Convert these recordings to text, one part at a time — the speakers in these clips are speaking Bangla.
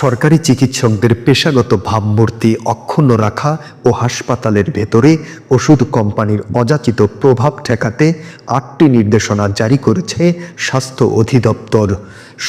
সরকারি চিকিৎসকদের পেশাগত ভাবমূর্তি অক্ষুণ্ণ রাখা ও হাসপাতালের ভেতরে ওষুধ কোম্পানির অযাচিত প্রভাব ঠেকাতে আটটি নির্দেশনা জারি করেছে স্বাস্থ্য অধিদপ্তর।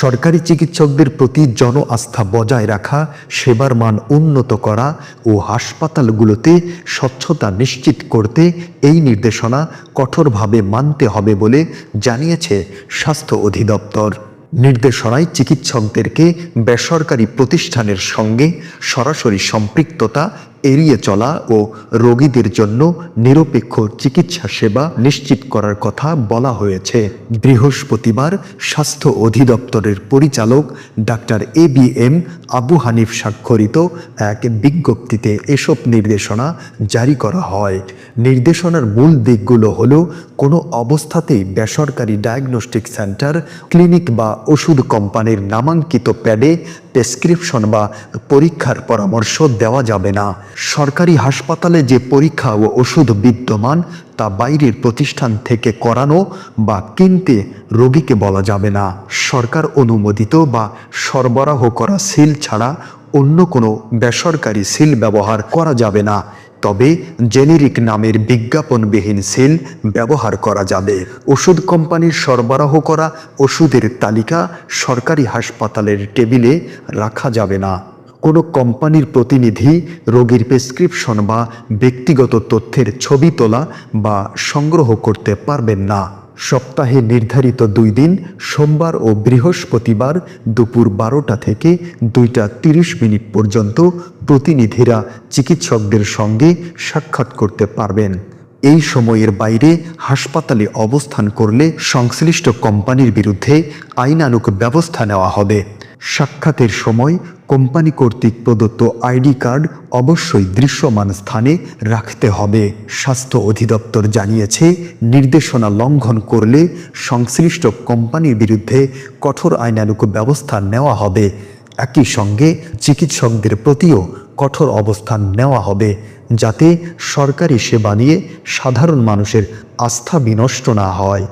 সরকারি চিকিৎসকদের প্রতি জন আস্থা বজায় রাখা, সেবার মান উন্নত করা ও হাসপাতালগুলোতে স্বচ্ছতা নিশ্চিত করতে এই নির্দেশনা কঠোরভাবে মানতে হবে বলে জানিয়েছে স্বাস্থ্য অধিদপ্তর। নির্দেশনায় চিকিৎসকদেরকে বেসরকারি প্রতিষ্ঠানের সঙ্গে সরাসরি সম্পৃক্ততা এড়িয়ে চলা ও রোগীদের জন্য নিরপেক্ষ চিকিৎসা সেবা নিশ্চিত করার কথা বলা হয়েছে। বৃহস্পতিবার স্বাস্থ্য অধিদপ্তরের পরিচালক doctor A B M Abu Hanif স্বাক্ষরিত এক বিজ্ঞপ্তিতে এসব নির্দেশনা জারি করা হয়। নির্দেশনার মূল দিকগুলো হলো, কোনো অবস্থাতেই বেসরকারি ডায়াগনস্টিক সেন্টার, ক্লিনিক বা ওষুধ কোম্পানির নামাঙ্কিত প্যাডে প্রেসক্রিপশন বা পরীক্ষার পরামর্শ দেওয়া যাবে না। সরকারি হাসপাতালে যে পরীক্ষা ও ওষুধ বিদ্যমান, তা বাইরের প্রতিষ্ঠান থেকে করানো বা কিনতে রোগীকে বলা যাবে না। সরকার অনুমোদিত বা সরবরাহ করা সিল ছাড়া অন্য কোনো বেসরকারি সিল ব্যবহার করা যাবে না। তবে জেনেরিক নামের বিজ্ঞাপনবিহীন সিল ব্যবহার করা যাবে। ওষুধ কোম্পানির সরবরাহ করা ওষুধের তালিকা সরকারি হাসপাতালের টেবিলে রাখা যাবে না। কোনো কোম্পানির প্রতিনিধি রোগীর প্রেসক্রিপশন বা ব্যক্তিগত তথ্যের ছবি তোলা বা সংগ্রহ করতে পারবেন না। সপ্তাহে নির্ধারিত দুই দিন, সোমবার ও বৃহস্পতিবার দুপুর বারোটা থেকে দুইটা তিরিশ মিনিট পর্যন্ত প্রতিনিধিরা চিকিৎসকদের সঙ্গে সাক্ষাৎ করতে পারবেন। এই সময়ের বাইরে হাসপাতালে অবস্থান করলে সংশ্লিষ্ট কোম্পানির বিরুদ্ধে আইনানুক ব্যবস্থা নেওয়া হবে। সাক্ষাতের সময় কোম্পানি কর্তৃক প্রদত্ত আইডি কার্ড অবশ্যই দৃশ্যমান স্থানে রাখতে হবে, স্বাস্থ্য অধিদপ্তর জানিয়েছে। নির্দেশনা লঙ্ঘন করলে সংশ্লিষ্ট কোম্পানির বিরুদ্ধে কঠোর আইনানুক ব্যবস্থা নেওয়া হবে। একই সঙ্গে চিকিৎসকদের প্রতিও কঠোর অবস্থান নেওয়া হবে, যাতে সরকারি সেবা নিয়ে সাধারণ মানুষের আস্থা বিনষ্ট না হয়।